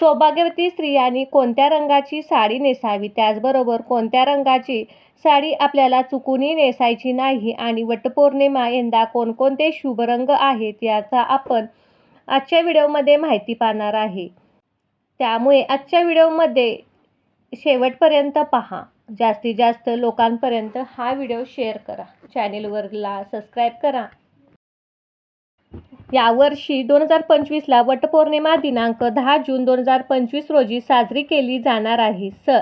सौभाग्यवती स्त्रियांनी कोणत्या रंगाची साडी नेसावी? त्याचबरोबर कोणत्या रंगाची साडी आपल्याला चुकूनही नेसायची नाही आणि वटपौर्णिमा यंदा कोणकोणते शुभ रंग आहेत याचा आपण आजच्या व्हिडिओमध्ये माहिती पाहणार आहे. त्यामुळे आजच्या व्हिडिओमध्ये शेवटपर्यंत पहा. जास्तीत जास्त लोकांपर्यंत हा व्हिडिओ शेअर करा. चॅनेलवरला सबस्क्राईब करा. यावर्षी दोन हजार पंचवीसला वटपौर्णिमा दिनांक दहा जून दोन हजार पंचवीस रोजी साजरी केली जाणार आहे. स.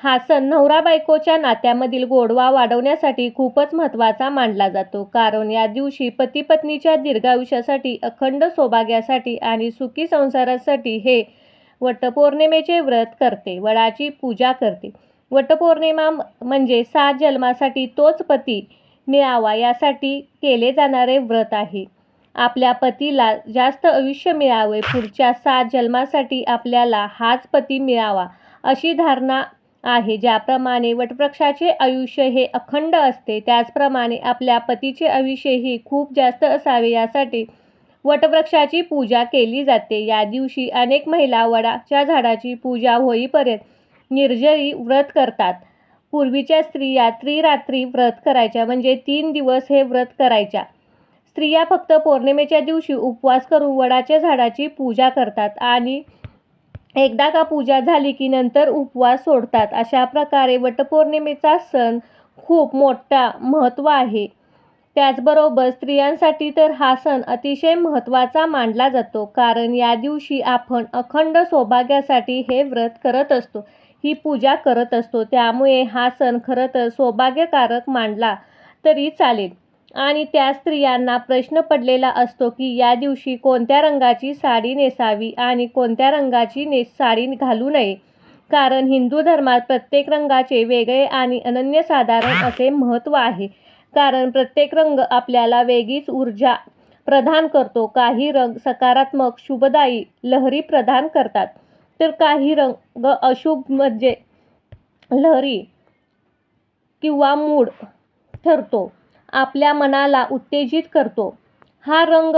हा सण नवरा बायकोच्या नात्यामधील गोडवा वाढवण्यासाठी खूपच महत्त्वाचा मानला जातो. कारण या दिवशी पती पत्नीच्या दीर्घायुष्यासाठी अखंड सौभाग्यासाठी आणि सुखी संसारासाठी हे वटपौर्णिमेचे व्रत करते वडाची पूजा करते. वटपौर्णिमा म्हणजे सात जन्मासाठी तोच पती मिळावा यासाठी केले जाणारे व्रत आहे. आपल्या पतीला जास्त आयुष्य मिळावे पुढच्या सात जन्मासाठी आपल्याला हाच पती मिळावा अशी धारणा आहे. ज्याप्रमाणे वटवृक्षाचे आयुष्य हे अखंड असते त्याचप्रमाणे आपल्या पतीचे आयुष्यही खूप जास्त असावे यासाठी वटवृक्षाची पूजा केली जाते. या दिवशी अनेक महिला वडाच्या झाडाची पूजा होईपर्यंत निर्जरी व्रत करतात. पूर्वीच्या स्त्रिया त्रिरात्री व्रत करायच्या म्हणजे तीन दिवस हे व्रत करायच्या. स्त्रिया फक्त पौर्णिमेच्या दिवशी उपवास करून वडाच्या झाडाची पूजा करतात आणि एकदा का पूजा झाली की नंतर उपवास सोडतात. अशा प्रकारे वटपौर्णिमेचा सण खूप मोठा महत्त्व आहे. त्याचबरोबर स्त्रियांसाठी तर हा सण अतिशय महत्त्वाचा मानला जातो. कारण या दिवशी आपण अखंड सौभाग्यासाठी हे व्रत करत असतो. ही पूजा करत असतो. त्यामुळे हा सण खरं तर सौभाग्यकारक मानला तरी चालेल. आणि त्या स्त्रियांना प्रश्न पडलेला असतो की या दिवशी कोणत्या रंगाची साडी नेसावी आणि कोणत्या रंगाची ने साडी घालू नये. कारण हिंदू धर्मात प्रत्येक रंगाचे वेगळे आणि अनन्यसाधारण असे महत्त्व आहे. कारण प्रत्येक रंग आपल्याला वेगळीच ऊर्जा प्रदान करतो. काही रंग सकारात्मक शुभदायी लहरी प्रदान करतात. तर काही रंग अशुभ म्हणजे लहरी किंवा मूड ठरतो. आपल्या मनाला उत्तेजित करतो. हा रंग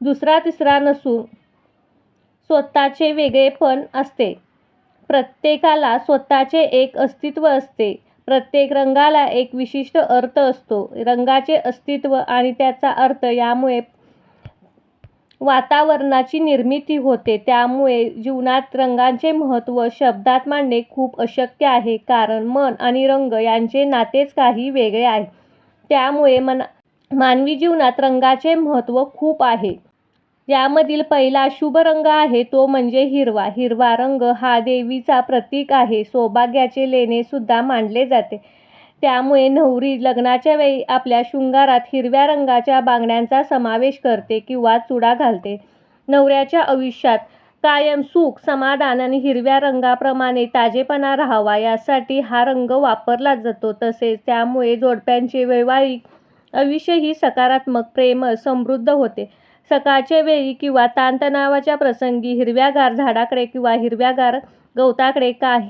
दुसरा तिसरा नसून स्वतःचे वेगळेपण असते. प्रत्येकाला स्वतःचे एक अस्तित्व असते. प्रत्येक रंगाला एक विशिष्ट अर्थ असतो. रंगाचे अस्तित्व आणि त्याचा अर्थ यामुळे वातावरणाची निर्मिती होते. त्यामुळे जीवनात रंगांचे महत्त्व शब्दात मांडणे खूप अशक्य आहे. कारण मन आणि रंग यांचे नातेच काही वेगळे आहे. त्यामुळे मना मानवी जीवनात रंगाचे महत्त्व खूप आहे. यामधील पहिला शुभ रंग आहे तो म्हणजे हिरवा. हिरवा रंग हा देवीचा प्रतीक आहे. सौभाग्याचे लेणे सुद्धा मानले जाते. त्यामुळे नवरी लग्नाच्या वेळी आपल्या शृंगारात हिरव्या रंगाच्या बांगड्यांचा समावेश करते किंवा चुडा घालते. नवऱ्याच्या आयुष्यात कायम सुख समाधान आणि हिरव्या रंगाप्रमाणे ताजेपणा राहावा यासाठी हा रंग वापरला जातो. तसेच त्यामुळे जोडप्यांचे वैवाहिक आयुष्यही सकारात्मक प्रेम समृद्ध होते. सकाळच्या वेळी किंवा ताणतणावाच्या प्रसंगी हिरव्यागार झाडाकडे किंवा हिरव्यागार गवताकडे काही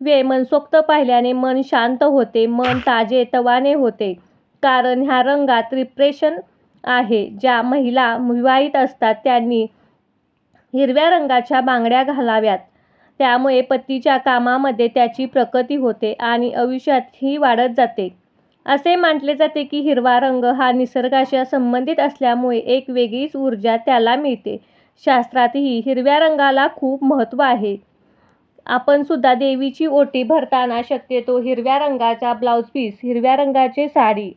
वेळ मनसोक्त पाहिल्याने मन शांत होते मन ताजे तवाने होते. कारण ह्या रंगात रिप्रेशन आहे. ज्या महिला विवाहित असतात त्यांनी हिरव्या रंगाच्या बांगड्या घालाव्यात. त्यामुळे पतीच्या कामामध्ये त्याची प्रगती होते आणि आयुष्यात ही वाढत जाते. असे मानले जाते की हिरवा रंग हा निसर्गाशी संबंधित असल्यामुळे एक वेगळीच ऊर्जा त्याला मिळते. शास्त्रातही हिरव्या रंगाला खूप महत्त्व आहे. आपण सुद्धा देवीची ओटी भरताना शक्यतो हिरव्या रंगाचा ब्लाऊज पीस हिरव्या रंगाची साडी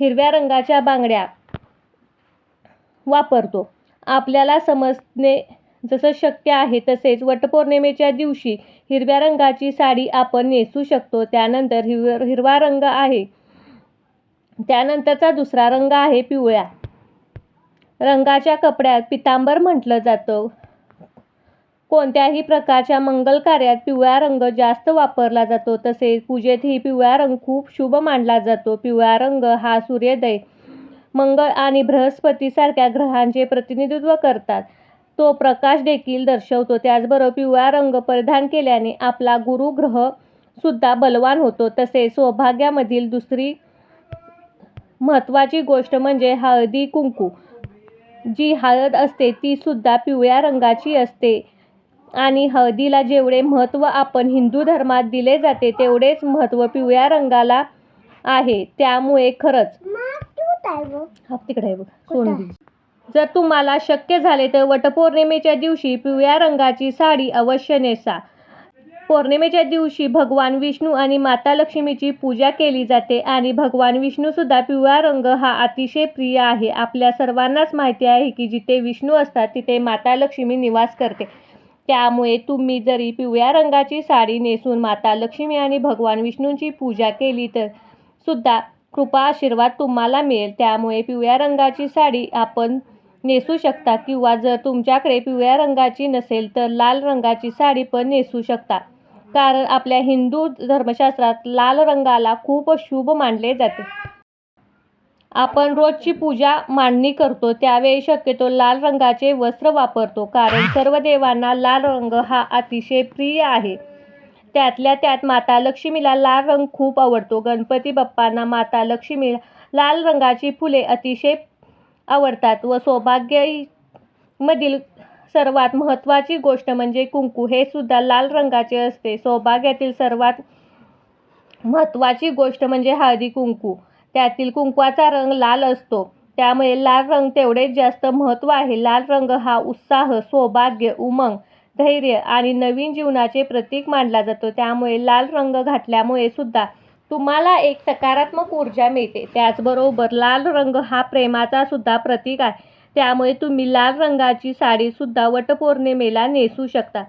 हिरव्या रंगाच्या बांगड्या वापरतो. आपल्याला समजणे जसं शक्य आहे तसेच वटपौर्णिमेच्या दिवशी हिरव्या रंगाची साडी आपण नेसू शकतो. त्यानंतर हिरव हिरवा रंग आहे. त्यानंतरचा दुसरा रंग आहे पिवळ्या. रंगाच्या कपड्यात पितांबर म्हटलं जातं. कोणत्याही प्रकारच्या मंगल कार्यात पिवळा रंग जास्त वापरला जातो. तसेच पूजेतही पिवळा रंग खूप शुभ मानला जातो. पिवळा रंग हा सूर्योदय मंगळ आणि बृहस्पतीसारख्या ग्रहांचे प्रतिनिधित्व करतात. तो प्रकाश देखील दर्शवतो. त्याचबरोबर पिवळा रंग परिधान केल्याने आपला गुरु ग्रह सुद्धा बलवान होतो. तसेच सौभाग्यामधील दुसरी महत्त्वाची गोष्ट म्हणजे हळदी कुंकू. जी हळद असते ती सुद्धा पिवळ्या रंगाची असते. आणि हळदीला जेवढे महत्त्व आपण हिंदू धर्मात दिले जाते तेवढेच महत्त्व पिवळ्या रंगाला आहे. त्यामुळे खरंच हा तिकडे आहे बघ. सोनली जर तुम्हाला शक्य झाले तर वटपौर्णिमेच्या दिवशी पिवळ्या रंगाची साडी अवश्य नेसा. पौर्णिमेच्या दिवशी भगवान विष्णू आणि माता लक्ष्मीची पूजा केली जाते आणि भगवान विष्णू सुद्धा पिवळा रंग हा अतिशय प्रिय आहे. आपल्या सर्वांनाच माहिती आहे की जिथे विष्णू असतात तिथे माता लक्ष्मी निवास करते. त्यामुळे तुम्ही जरी पिवळ्या रंगाची साडी नेसून माता लक्ष्मी आणि भगवान विष्णूंची पूजा केली तर सुद्धा कृपा आशीर्वाद तुम्हाला मिळेल. त्यामुळे पिवळ्या रंगाची साडी आपण नेसू शकता किंवा जर तुमच्याकडे पिवळ्या रंगाची नसेल तर लाल रंगाची साडी पण नेसू शकता. कारण आपल्या हिंदू धर्मशास्त्रात लाल रंगाला खूप शुभ मानले जाते. आपण रोजची पूजा मांडणी करतो त्यावेळी शक्यतो लाल रंगाचे वस्त्र वापरतो कारण सर्व देवांना लाल रंग हा अतिशय प्रिय आहे. त्यातल्या त्यात माता लक्ष्मीला लाल रंग खूप आवडतो. गणपती बाप्पांना माता लक्ष्मीला लाल रंगाची फुले अतिशय आवडतात व सौभाग्यमधील सर्वात महत्त्वाची गोष्ट म्हणजे कुंकू. हे सुद्धा लाल रंगाचे असते. सौभाग्यातील सर्वात महत्त्वाची गोष्ट म्हणजे हळदी कुंकू. त्यातील कुंकवाचा रंग लाल असतो. त्यामुळे लाल रंग तेवढेच जास्त महत्त्व आहे. लाल रंग हा उत्साह सौभाग्य उमंग धैर्य आणि नवीन जीवनाचे प्रतीक मानला जातो. त्यामुळे लाल रंग घातल्यामुळे सुद्धा तुम्हाला एक सकारात्मक ऊर्जा मिळते. त्याचबरोबर लाल रंग हा प्रेमाचा सुद्धा प्रतीक आहे. त्यामुळे तुम्ही लाल रंगाची साडीसुद्धा वटपौर्णिमेला नेसू शकता.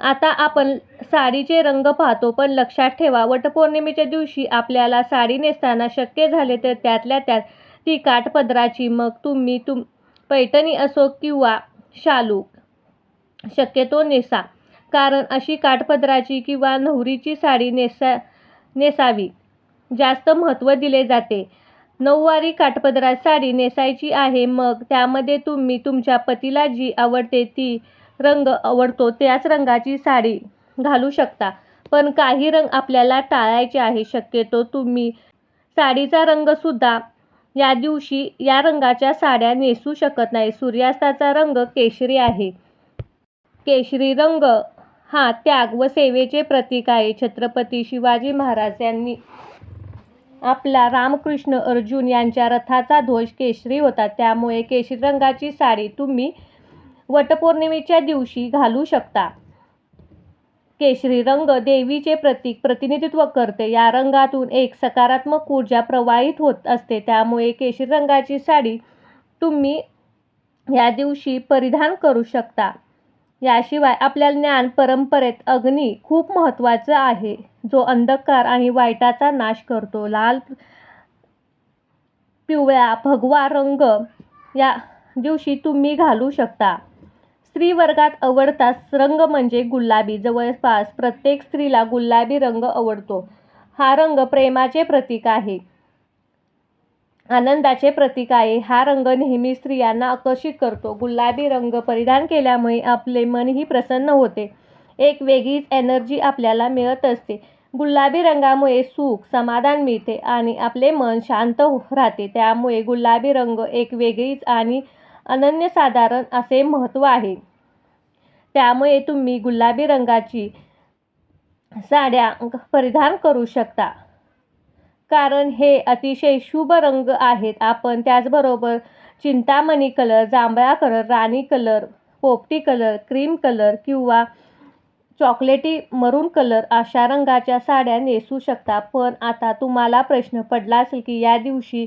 आता आपण साडीचे रंग पाहतो पण लक्षात ठेवा वटपौर्णिमेच्या दिवशी आपल्याला साडी नेसताना शक्य झाले तर त्यातल्या त्यात ती काठपदराची मग तुम्ही तुम पैठणी असो किंवा शालू शक्यतो नेसा. कारण अशी काठपदराची किंवा नवरीची साडी नेसा नेसावी. जास्त महत्त्व दिले जाते. नऊवारी काठपदरात साडी नेसायची आहे मग त्यामध्ये तुम्ही तुमच्या पतीला जी आवडते ती रंग आवडतो त्याच रंगाची साडी घालू शकता. पण काही रंग आपल्याला टाळायचे आहे. शक्यतो तुम्ही साडीचा रंगसुद्धा या दिवशी या रंगाच्या साड्या नेसू शकत नाही. सूर्यास्ताचा रंग केशरी आहे. केशरी रंग हा त्याग व सेवेचे प्रतीक आहे. छत्रपती शिवाजी महाराज यांनी आपला रामकृष्ण अर्जुन यांच्या रथाचा ध्वज केशरी होता. त्यामुळे केशरी रंगाची साडी तुम्ही वटपौर्णिमेच्या दिवशी घालू शकता. केशरी रंग देवीचे प्रतीक प्रतिनिधित्व करते. या रंगातून एक सकारात्मक ऊर्जा प्रवाहित होत असते. त्यामुळे केशरी रंगाची साडी तुम्ही या दिवशी परिधान करू शकता. याशिवाय आपल्या ज्ञान परंपरेत अग्नी खूप महत्त्वाचा आहे. जो अंधकार आणि वाईटाचा नाश करतो. लाल पिवळा भगवा रंग या दिवशी तुम्ही घालू शकता. स्त्री वर्गात आवडता रंग म्हणजे गुलाबी. जवळपास प्रत्येक स्त्रीला गुलाबी रंग आवडतो. हा रंग प्रेमाचे प्रतीक आहे. आनंदाचे प्रतीक आहे. हा रंग नेहमी स्त्रियांना आकर्षित करतो. गुलाबी रंग परिधान केल्यामुळे आपले मनही प्रसन्न होते. एक वेगळीच एनर्जी आपल्याला मिळत असते. गुलाबी रंगामुळे सुख समाधान मिळते आणि आपले मन शांत राहते. त्यामुळे गुलाबी रंग एक वेगळीच आणि अनन्यसाधारण असे महत्त्व आहे. त्यामुळे तुम्ही गुलाबी रंगाची साड्या परिधान करू शकता. कारण हे अतिशय शुभ रंग आहेत. आपण त्याचबरोबर चिंतामणी कलर जांभळा कलर राणी कलर पोपटी कलर क्रीम कलर किंवा चॉकलेटी मरून कलर अशा रंगाच्या साड्या नेसू शकता. पण आता तुम्हाला प्रश्न पडला असेल की या दिवशी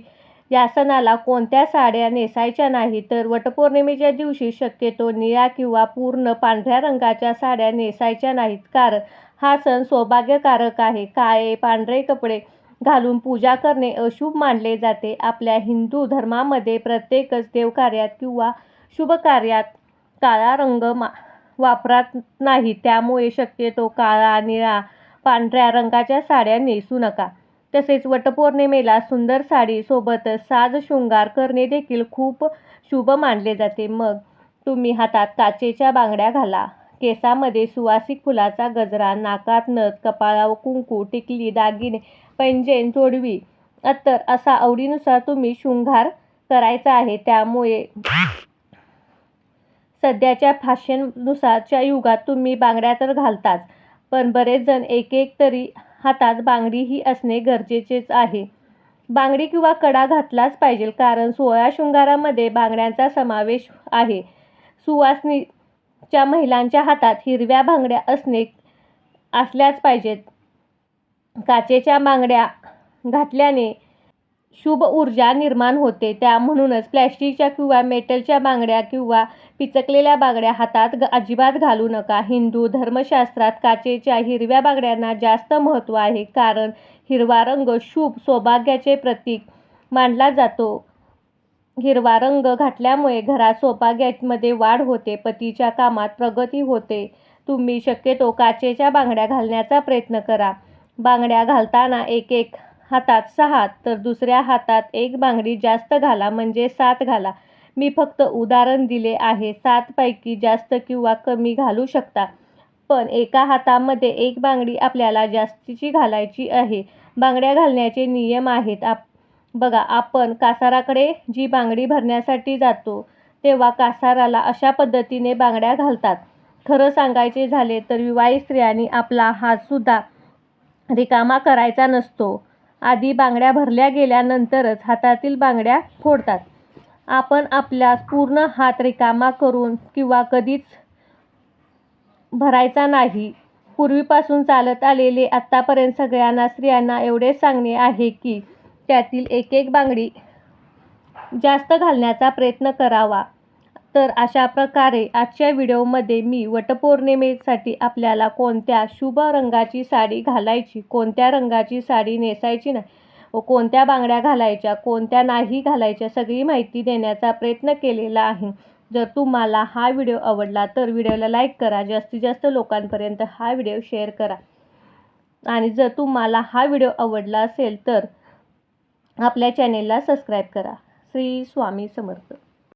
या सणाला कोणत्या साड्या नेसायच्या नाही तर वटपौर्णिमेच्या दिवशी शक्यतो निळ्या किंवा पूर्ण पांढऱ्या रंगाच्या साड्या नेसायच्या नाहीत. कारण हा सण सौभाग्यकारक आहे. काळे पांढरे कपडे घालून पूजा करणे अशुभ मानले जाते. आपल्या हिंदू धर्मामध्ये प्रत्येकच देवकार्यात किंवा शुभकार्यात काळा रंग मा वापरात नाही. त्यामुळे शक्यतो काळा निळा पांढऱ्या रंगाच्या साड्या नेसू नका. तसेच वटपौर्णिमेला सुंदर साडी सोबतच साज शृंगार करणे देखील खूप शुभ मानले जाते. मग तुम्ही हातात काचेच्या बांगड्या घाला. केसामध्ये सुवासिक फुलाचा गजरा नाकात नथ कपाळावर कुंकू टिकली दागिने पैंजण जोडवी अत्तर असा आवडीनुसार तुम्ही शृंगार करायचा आहे. त्यामुळे सध्याच्या फॅशननुसारच्या युगात तुम्ही बांगड्या तर घालताच पण बरेच जण एक एक तरी हातात बांगडीही असणे गरजेचेच आहे. बांगडी किंवा कडा घातलाच पाहिजे कारण सोळा शृंगारामध्ये बांगड्यांचा समावेश आहे. सुवासनीच्या महिलांच्या हातात हिरव्या बांगड्या असणे असल्याच पाहिजेत. काचेच्या बांगड्या घातल्याने शुभ ऊर्जा निर्माण होते. त्या म्हणूनच प्लॅस्टिकच्या किंवा मेटलच्या बांगड्या किंवा पिचकलेल्या बांगड्या हातात ग अजिबात घालू नका. हिंदू धर्मशास्त्रात काचेच्या हिरव्या बांगड्यांना जास्त महत्त्व आहे. कारण हिरवा रंग शुभ सौभाग्याचे प्रतीक मानला जातो. हिरवा रंग घातल्यामुळे घरात सौभाग्यामध्ये वाढ होते. पतीच्या कामात प्रगती होते. तुम्ही शक्यतो काचेच्या बांगड्या घालण्याचा प्रयत्न करा. बांगड्या घालताना एक एक हातात सहा तर दुसऱ्या हातात एक बांगडी जास्त घाला म्हणजे सात घाला. मी फक्त उदाहरण दिले आहे सातपैकी जास्त किंवा कमी घालू शकता. पण एका हातामध्ये एक बांगडी आपल्याला जास्तीची घालायची आहे. बांगड्या घालण्याचे नियम आहेत. आप बघा आपण कासाराकडे जी बांगडी भरण्यासाठी जातो तेव्हा कासाराला अशा पद्धतीने बांगड्या घालतात. खरं सांगायचे झाले तर विवाहित स्त्रियांनी आपला हातसुद्धा रिकामा करायचा नसतो. आधी बांगड्या भरल्या गेल्यानंतरच हातातील बांगड्या फोडतात. आपण आपल्यास पूर्ण हात रिकामा करून किंवा कधीच भरायचा नाही. पूर्वीपासून चालत आलेले आत्तापर्यंत सगळ्यांना स्त्रियांना एवढे सांगणे आहे की त्यातील एक एक बांगडी जास्त घालण्याचा प्रयत्न करावा. तर अशा प्रकारे आजच्या व्हिडिओमध्ये मी वटपौर्णिमेसाठी आपल्याला कोणत्या शुभ रंगाची साडी घालायची कोणत्या रंगाची साडी नेसायची नाही व कोणत्या बांगड्या घालायच्या कोणत्या नाही घालायच्या सगळी माहिती देण्याचा प्रयत्न केलेला आहे. जर तुम्हाला हा व्हिडिओ आवडला तर व्हिडिओला लाईक करा जास्तीत जास्त लोकांपर्यंत हा व्हिडिओ शेअर करा. आणि जर तुम्हाला हा व्हिडिओ आवडला असेल तर आपल्या चॅनेलला सबस्क्राईब करा. श्री स्वामी समर्थ.